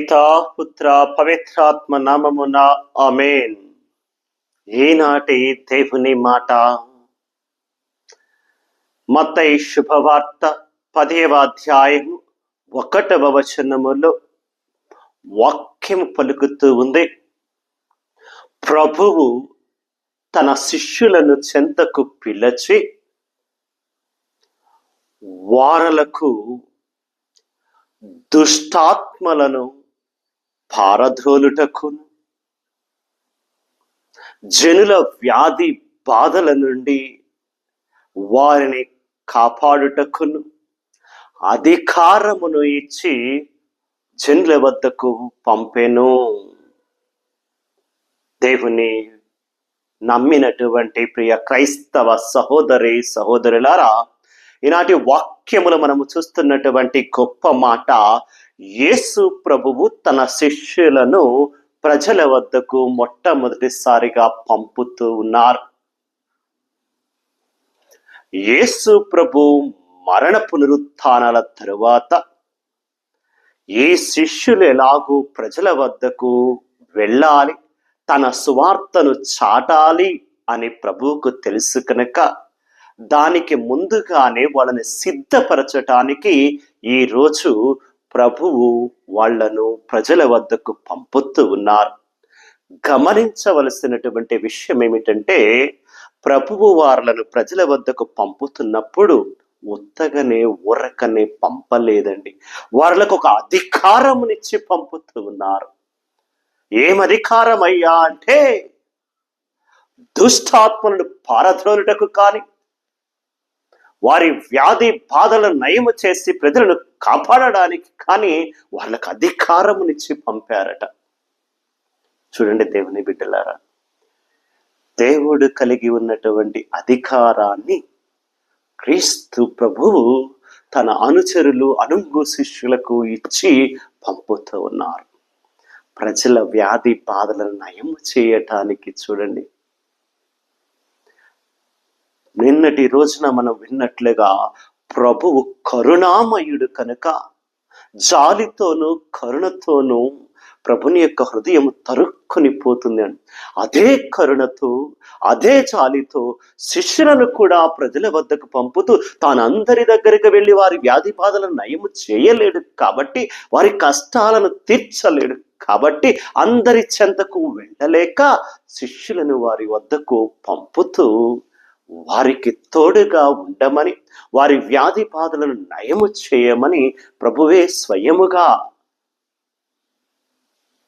పిత పుత్ర పవిత్రాత్మ నామమున ఆమెన్ ఈనాటి దేవుని మాట మతై శుభవార్త పదేవ అధ్యాయము ఒకటవ వచనములో వాక్యం పలుకుతూ ఉంది ప్రభువు తన శిష్యులను చెంతకు పిలిచి వారలకు దుష్టాత్మలను పారధోలుటకును జనుల వ్యాధి బాధల నుండి వారిని కాపాడుటకును. అధికారమును ఇచ్చి జనుల వద్దకు పంపెను. దేవుని నమ్మినటువంటి ప్రియ క్రైస్తవ సహోదరి సహోదరులారా ఈనాటి వాక్యములు మనము చూస్తున్నటువంటి గొప్ప మాట యేసు ప్రభువు తన శిష్యులను ప్రజల వద్దకు మొట్టమొదటిసారిగా పంపుతూ ఉన్నారు. యేసు ప్రభు మరణ పునరుత్నాల తరువాత ఈ శిష్యులు ఎలాగూ ప్రజల వద్దకు వెళ్ళాలి తన సువార్తను చాటాలి అని ప్రభువుకు తెలుసు కనుక దానికి ముందుగానే వాళ్ళని సిద్ధపరచటానికి ఈ రోజు ప్రభువు వాళ్ళను ప్రజల వద్దకు పంపుతూ ఉన్నారు. గమనించవలసినటువంటి విషయం ఏమిటంటే ప్రభువు వార్లను ప్రజల వద్దకు పంపుతున్నప్పుడు ఉత్తగనే ఉరకనే పంపలేదండి. వాళ్ళకు ఒక అధికారమునిచ్చి పంపుతూ ఉన్నారు. ఏం అధికారం అయ్యా అంటే దుష్టాత్మలను పారద్రోలుటకు కానీ వారి వ్యాధి బాధలను నయము చేసి ప్రజలను కాపాడడానికి కానీ వాళ్ళకు అధికారమునిచ్చి పంపారట. చూడండి దేవుని బిడ్డలారా దేవుడు కలిగి ఉన్నటువంటి అధికారాన్ని క్రీస్తు ప్రభువు తన అనుచరులు అనుంగు శిష్యులకు ఇచ్చి పంపుతూ ఉన్నారు. ప్రజల వ్యాధి బాధలను నయము చేయటానికి చూడండి నిన్నటి రోజున మనం విన్నట్లుగా ప్రభువు కరుణామయుడు కనుక జాలితోనూ కరుణతోనూ ప్రభుని యొక్క హృదయం తరుక్కుని పోతుంది అని అదే కరుణతో అదే జాలితో శిష్యులను కూడా ప్రజల వద్దకు పంపుతూ తాను అందరి దగ్గరికి వెళ్ళి వారి వ్యాధి బాధలను నయము చేయలేడు కాబట్టి వారి కష్టాలను తీర్చలేడు కాబట్టి అందరి చెంతకు వెళ్ళలేక శిష్యులను వారి వద్దకు పంపుతూ వారికి తోడుగా ఉండమని వారి వ్యాధి బాధలను నయము చేయమని ప్రభువే స్వయముగా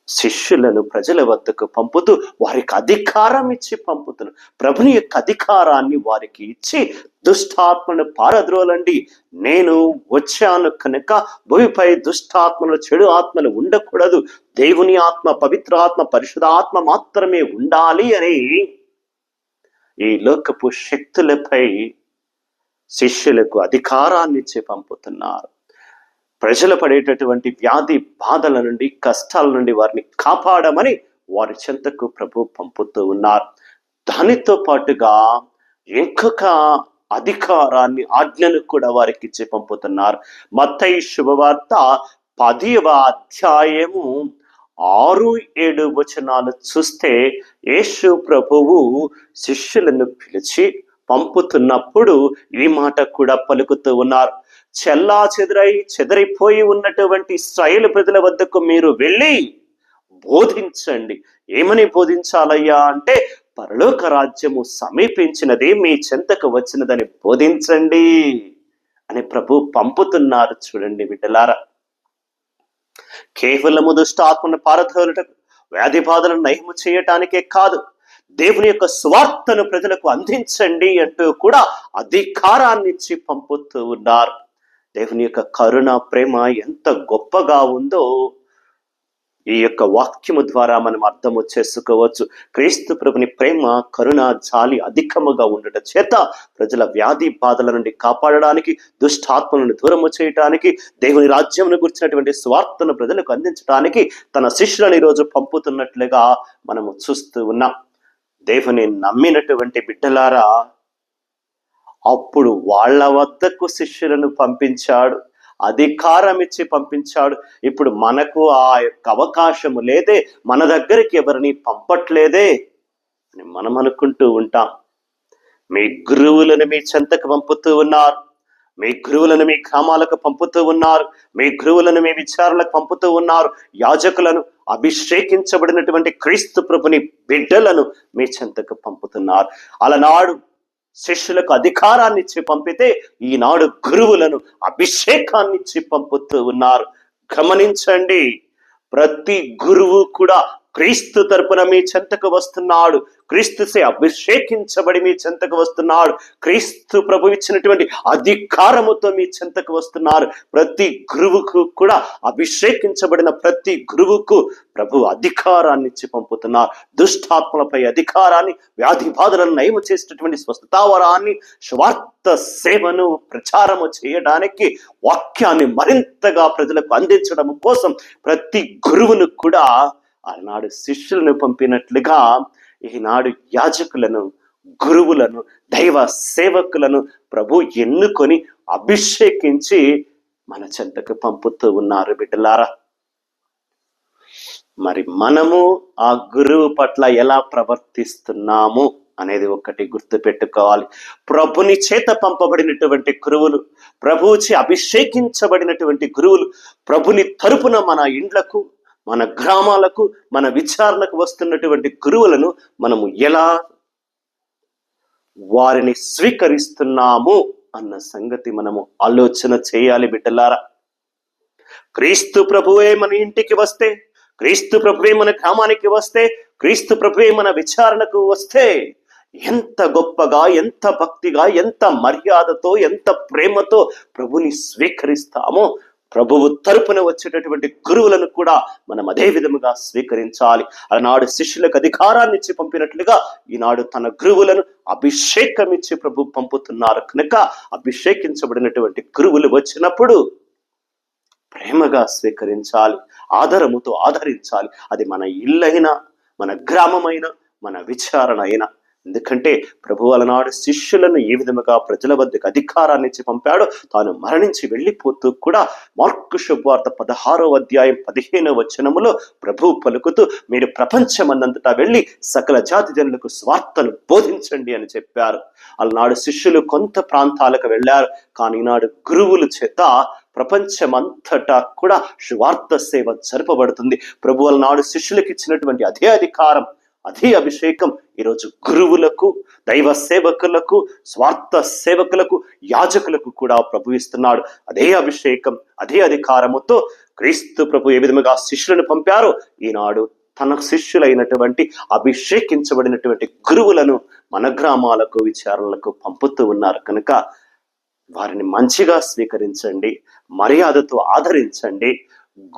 శిష్యులను ప్రజల వద్దకు పంపుతూ వారికి అధికారం ఇచ్చి పంపుతున్నారు. ప్రభుని యొక్క అధికారాన్ని వారికి ఇచ్చి దుష్టాత్మను పారద్రోలండి. నేను వచ్చాను కనుక భూమిపై దుష్టాత్మలు చెడు ఆత్మలు ఉండకూడదు. దేవుని ఆత్మ పవిత్ర ఆత్మ పరిశుధాత్మ మాత్రమే ఉండాలి అని ఈ లోకపు శక్తులపై శిష్యులకు అధికారాన్ని ఇచ్చి పంపుతున్నారు ప్రజలు పడేటటువంటి వ్యాధి బాధల నుండి కష్టాల నుండి వారిని కాపాడమని వారి చెంతకు ప్రభు పంపుతూ ఉన్నారు. దానితో పాటుగా ఇంకొక అధికారాన్ని ఆజ్ఞను కూడా వారికి ఇచ్చి పంపుతున్నారు మత్తయి శుభవార్త పదివ అధ్యాయము ఆరు ఏడు వచనాలు చూస్తే యేసు ప్రభువు శిష్యులను పిలిచి పంపుతున్నప్పుడు ఈ మాట కూడా పలుకుతూ ఉన్నారు. చెల్లా చెదరై చెదరిపోయి ఉన్నటువంటి ఇస్రాయేల్ ప్రజల వద్దకు మీరు వెళ్ళి బోధించండి. ఏమని బోధించాలయ్యా అంటే పరలోక రాజ్యము సమీపించినది మీ చెంతకు వచ్చినదని బోధించండి అని ప్రభు పంపుతున్నారు చూడండి బిడ్డలారా. కేవలము దుష్టాత్మను పారదోలుటకు వ్యాధి బాధలను నయము చేయటానికే కాదు దేవుని యొక్క స్వార్థను ప్రజలకు అందించండి అంటూ కూడా అధికారాన్ని ఇచ్చి పంపుతూ ఉన్నారు. దేవుని యొక్క కరుణ ప్రేమ ఎంత గొప్పగా ఉందో ఈ యొక్క వాక్యము ద్వారా మనం అర్థము చేసుకోవచ్చు. క్రీస్తు ప్రభుని ప్రేమ కరుణ జాలి అధికముగా ఉండట చేత ప్రజల వ్యాధి బాధల నుండి కాపాడడానికి దుష్టాత్మలను దూరము చేయటానికి దేవుని రాజ్యమును గుర్చినటువంటి స్వార్థను ప్రజలకు అందించడానికి తన శిష్యులను ఈరోజు పంపుతున్నట్లుగా మనము చూస్తూ ఉన్నాం. దేవుని నమ్మినటువంటి బిడ్డలారా అప్పుడు వాళ్ళ వద్దకు శిష్యులను పంపించాడు. అధికారం ఇచ్చి పంపించాడు. ఇప్పుడు మనకు ఆ యొక్క అవకాశము లేదే. మన దగ్గరికి ఎవరిని పంపట్లేదే అని మనం అనుకుంటూ ఉంటాం. మీ గురువులను మీ చెంతకు పంపుతూ ఉన్నారు. మీ గురువులను మీ గ్రామాలకు పంపుతూ ఉన్నారు. మీ గురువులను మీ విచారణకు పంపుతూ ఉన్నారు. యాజకులను అభిషేకించబడినటువంటి క్రీస్తు ప్రభుని బిడ్డలను మీ చెంతకు పంపుతున్నారు. అలనాడు శిష్యులకు అధికారాన్ని ఇచ్చి పంపితే ఈనాడు గురువులను అభిషేకాన్ని ఇచ్చి పంపుతూ ఉన్నారు. గమనించండి ప్రతి గురువు కూడా క్రీస్తు తరపున మీ చెంతకు వస్తున్నాడు. క్రీస్తుసే అభిషేకించబడి మీ చెంతకు వస్తున్నాడు. క్రీస్తు ప్రభు ఇచ్చినటువంటి అధికారముతో మీ చెంతకు వస్తున్నారు. ప్రతి గురువుకు కూడా అభిషేకించబడిన ప్రతి గురువుకు ప్రభు అధికారాన్ని ఇచ్చి పంపుతున్నారు. దుష్టాత్మలపై అధికారాన్ని వ్యాధి బాధలను నయము చేసినటువంటి స్వస్థతావరాన్ని స్వార్థ సేవను ప్రచారము చేయడానికి వాక్యాన్ని మరింతగా ప్రజలకు అందించడం కోసం ప్రతి గురువును కూడా ఆనాడు శిష్యులను పంపినట్లుగా ఈనాడు యాజకులను గురువులను దైవ సేవకులను ప్రభు ఎన్నుకొని అభిషేకించి మన చెంతకు పంపుతూ ఉన్నారు బిడ్డలారా. మరి మనము ఆ గురువు పట్ల ఎలా ప్రవర్తిస్తున్నాము అనేది ఒకటి గుర్తు పెట్టుకోవాలి ప్రభుని చేత పంపబడినటువంటి గురువులు ప్రభువుచి అభిషేకించబడినటువంటి గురువులు ప్రభుని తరపున మన ఇండ్లకు మన గ్రామాలకు మన విచారణకు వస్తున్నటువంటి గురువులను మనము ఎలా వారిని స్వీకరిస్తున్నాము అన్న సంగతి మనము ఆలోచన చేయాలి బిడ్డలారా. క్రీస్తు ప్రభువే మన ఇంటికి వస్తే క్రీస్తు ప్రభువే మన గ్రామానికి వస్తే క్రీస్తు ప్రభువే మన విచారణకు వస్తే ఎంత గొప్పగా ఎంత భక్తిగా ఎంత మర్యాదతో ఎంత ప్రేమతో ప్రభుని స్వీకరిస్తామో ప్రభువు తరపున వచ్చేటటువంటి గురువులను కూడా మనం అదే విధముగా స్వీకరించాలి. ఆనాడు శిష్యులకు అధికారాన్ని ఇచ్చి పంపినట్లుగా ఈనాడు తన గురువులను అభిషేకం ఇచ్చి ప్రభు పంపుతున్నారు కనుక అభిషేకించబడినటువంటి గురువులు వచ్చినప్పుడు ప్రేమగా స్వీకరించాలి ఆదరముతో ఆదరించాలి. అది మన ఇల్లైనా మన గ్రామమైన మన విచారణ అయినా. ఎందుకంటే ప్రభు అలనాడు శిష్యులను ఏ విధముగా ప్రజల వద్దకు అధికారాన్ని ఇచ్చి పంపాడో తాను మరణించి వెళ్ళిపోతూ కూడా మార్కు శుభవార్త పదహారో అధ్యాయం పదిహేనో వచనములో ప్రభు పలుకుతూ మీరు ప్రపంచమన్నంతటా వెళ్ళి సకల జాతి జనులకు స్వార్థను బోధించండి అని చెప్పారు. అలనాడు శిష్యులు కొంత ప్రాంతాలకు వెళ్ళారు. కానీ ఈనాడు గురువుల చేత ప్రపంచమంతటా కూడా సువార్త సేవ జరపబడుతుంది. ప్రభు నాడు శిష్యులకు ఇచ్చినటువంటి అదే అధికారం అదే అభిషేకం ఈరోజు గురువులకు దైవ సేవకులకు స్వార్థ సేవకులకు యాజకులకు కూడా ప్రభు ఇస్తున్నాడు. అదే అభిషేకం అదే అధికారముతో క్రీస్తు ప్రభు ఏ విధముగా శిష్యులను పంపారో ఈనాడు తన శిష్యులైనటువంటి అభిషేకించబడినటువంటి గురువులను మన గ్రామాలకు విచారణలకు పంపుతూ ఉన్నారు. కనుక వారిని మంచిగా స్వీకరించండి మర్యాదతో ఆదరించండి.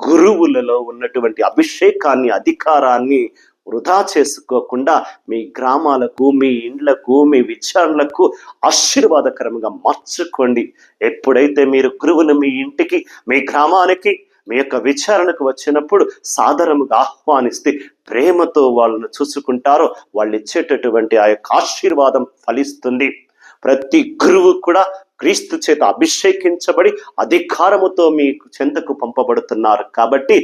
గురువులలో ఉన్నటువంటి అభిషేకాన్ని అధికారాన్ని వృధా చేసుకోకుండా మీ గ్రామాలకు మీ ఇండ్లకు మీ విచారణలకు ఆశీర్వాదకరంగా మార్చుకోండి. ఎప్పుడైతే మీరు గురువును మీ ఇంటికి మీ గ్రామానికి మీ యొక్క విచారణకు వచ్చినప్పుడు సాదరముగా ఆహ్వానిస్తే ప్రేమతో వాళ్ళను చూసుకుంటారో వాళ్ళు ఇచ్చేటటువంటి ఆ యొక్క ఆశీర్వాదం ఫలిస్తుంది. ప్రతి గురువు కూడా క్రీస్తు చేత అభిషేకించబడి అధికారముతో మీకు చెంతకు పంపబడుతున్నారు. కాబట్టి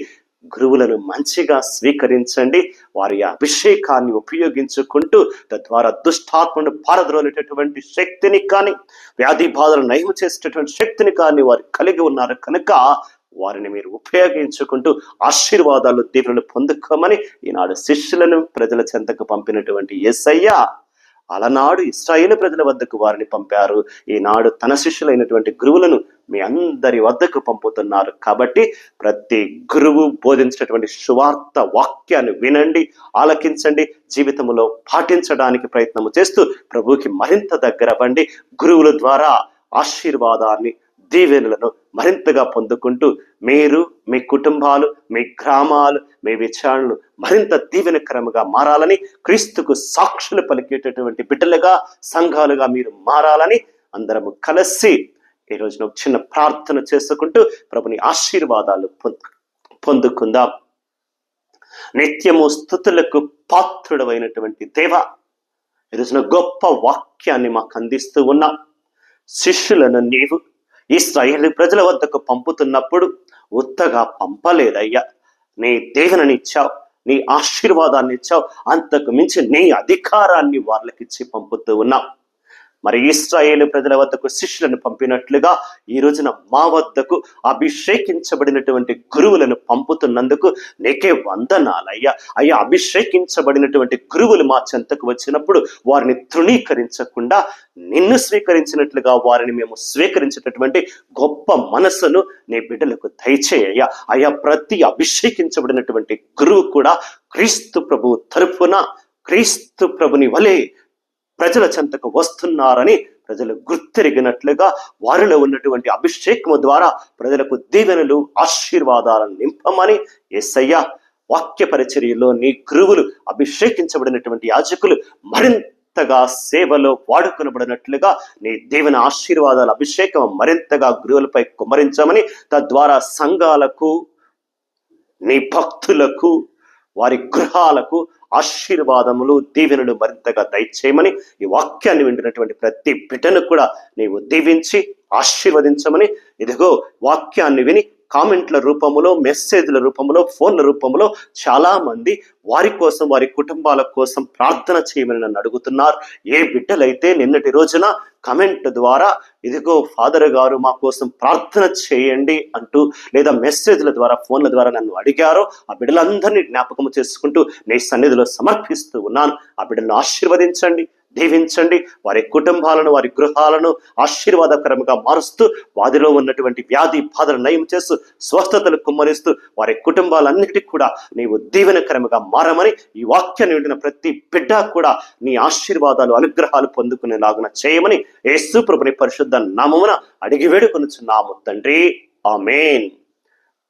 గురువులను మంచిగా స్వీకరించండి. వారి అభిషేకాన్ని ఉపయోగించుకుంటూ తద్వారా దుష్టాత్మను పారద్రోలేటటువంటి శక్తిని కానీ వ్యాధి బాధలు నయం చేసేటటువంటి శక్తిని కానీ వారు కలిగి ఉన్నారు కనుక వారిని మీరు ఉపయోగించుకుంటూ ఆశీర్వాదాలు దీవులను పొందుకోమని ఈనాడు శిష్యులను ప్రజల చెంతకు పంపినటువంటి ఎస్ఐయ్య అలనాడు ఇస్రాయేల్ ప్రజల వద్దకు వారిని పంపారు. ఈనాడు తన శిష్యులైనటువంటి గురువులను మీ అందరి వద్దకు పంపుతున్నారు. కాబట్టి ప్రతి గురువు బోధించినటువంటి సువార్త వాక్యాన్ని వినండి ఆలకించండి జీవితంలో పాటించడానికి ప్రయత్నము చేస్తూ ప్రభుకి మరింత దగ్గర అవ్వండి. గురువుల ద్వారా ఆశీర్వాదాన్ని దీవెనలను మరింతగా పొందుకుంటూ మీరు మీ కుటుంబాలు మీ గ్రామాలు మీ విచారణలు మరింత దీవెనకరముగా మారాలని క్రీస్తుకు సాక్షులు పలికేటటువంటి బిడ్డలుగా సంఘాలుగా మీరు మారాలని అందరము కలిసి ఈ రోజున ఒక చిన్న ప్రార్థన చేసుకుంటూ ప్రభుని ఆశీర్వాదాలు పొందు పొందుకుందాం. నిత్యము స్థుతులకు పాత్రుడమైనటువంటి దేవ ఈరోజున గొప్ప వాక్యాన్ని మాకు అందిస్తూ ఉన్నాం శిష్యులను నీవు ఇస్రాయేల్ ప్రజల వద్దకు పంపుతున్నప్పుడు ఉత్తగా పంపలేదయ్యా. నీ దేవుని ఇచ్చావు నీ ఆశీర్వాదాన్ని ఇచ్చావు. అంతకు మించి నీ అధికారాన్ని వాళ్ళకిచ్చి పంపుతూ ఉన్నావు. మరి ఇస్రాయేలు ప్రజల వద్దకు శిష్యులను పంపినట్లుగా ఈ రోజున మా వద్దకు అభిషేకించబడినటువంటి గురువులను పంపుతున్నందుకు నీకే వందనాలయ్యా. అయ్యా అభిషేకించబడినటువంటి గురువులు మా చెంతకు వచ్చినప్పుడు వారిని తృణీకరించకుండా నిన్ను స్వీకరించినట్లుగా వారిని మేము స్వీకరించేటటువంటి గొప్ప మనసును నీ బిడ్డలకు దయచేయ్యా. అయ్యా ప్రతి అభిషేకించబడినటువంటి గురువు కూడా క్రీస్తు ప్రభు తరఫున క్రీస్తు ప్రభుని వలె ప్రజల చెంతకు వస్తున్నారని ప్రజలు గుర్తెరిగినట్లుగా వారిలో ఉన్నటువంటి అభిషేకము ద్వారా ప్రజలకు దీవెనలు ఆశీర్వాదాలను నింపమని ఎస్సయ్య వాక్య పరిచర్యలో నీ గురువులు అభిషేకించబడినటువంటి యాజకులు మరింతగా సేవలో వాడుకొనబడినట్లుగా నీ దేవుని ఆశీర్వాదాల అభిషేకం మరింతగా గురువులపై కుమరించమని తద్వారా సంఘాలకు నీ భక్తులకు వారి గృహాలకు ఆశీర్వాదములు దీవెనలు మరింతగా దయచేయమని ఈ వాక్యాన్ని వింటున్నటువంటి ప్రతి బిడ్డను కూడా నీవు దీవించి ఆశీర్వదించమని ఇదిగో వాక్యాన్ని విని కామెంట్ల రూపంలో మెసేజ్ల రూపంలో ఫోన్ల రూపంలో చాలామంది వారి కోసం వారి కుటుంబాల కోసం ప్రార్థన చేయమని నన్ను అడుగుతున్నారు. ఏ బిడ్డలైతే నిన్నటి రోజున కమెంట్ ద్వారా ఇదిగో ఫాదర్ గారు మా కోసం ప్రార్థన చేయండి అంటూ లేదా మెసేజ్ల ద్వారా ఫోన్ల ద్వారా నన్ను అడిగారో ఆ బిడ్డలందరినీ జ్ఞాపకం చేసుకుంటూ నీ సన్నిధిలో సమర్పిస్తూ ఉన్నాను. ఆ బిడ్డలను ఆశీర్వదించండి. దీవించండి. వారి కుటుంబాలను వారి గృహాలను ఆశీర్వాదకరంగా మారుస్తూ వారిలో ఉన్నటువంటి వ్యాధి బాధలు నయం చేస్తూ స్వస్థతలు కుమ్మరిస్తూ వారి కుటుంబాలన్నిటికీ కూడా నీవు దీవెనకరముగా మారమని ఈ వాక్యాన్ని వింటున్న ప్రతి బిడ్డ కూడా నీ ఆశీర్వాదాలు అనుగ్రహాలు పొందుకునేలాగున చేయమని యేసు ప్రభుని పరిశుద్ధ నామమున అడిగి వేడుకొనుచున్నాము తండ్రి. ఆమెన్.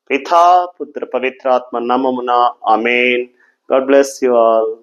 పితా పుత్ర పవిత్రాత్మ నామమున amen. God bless you all.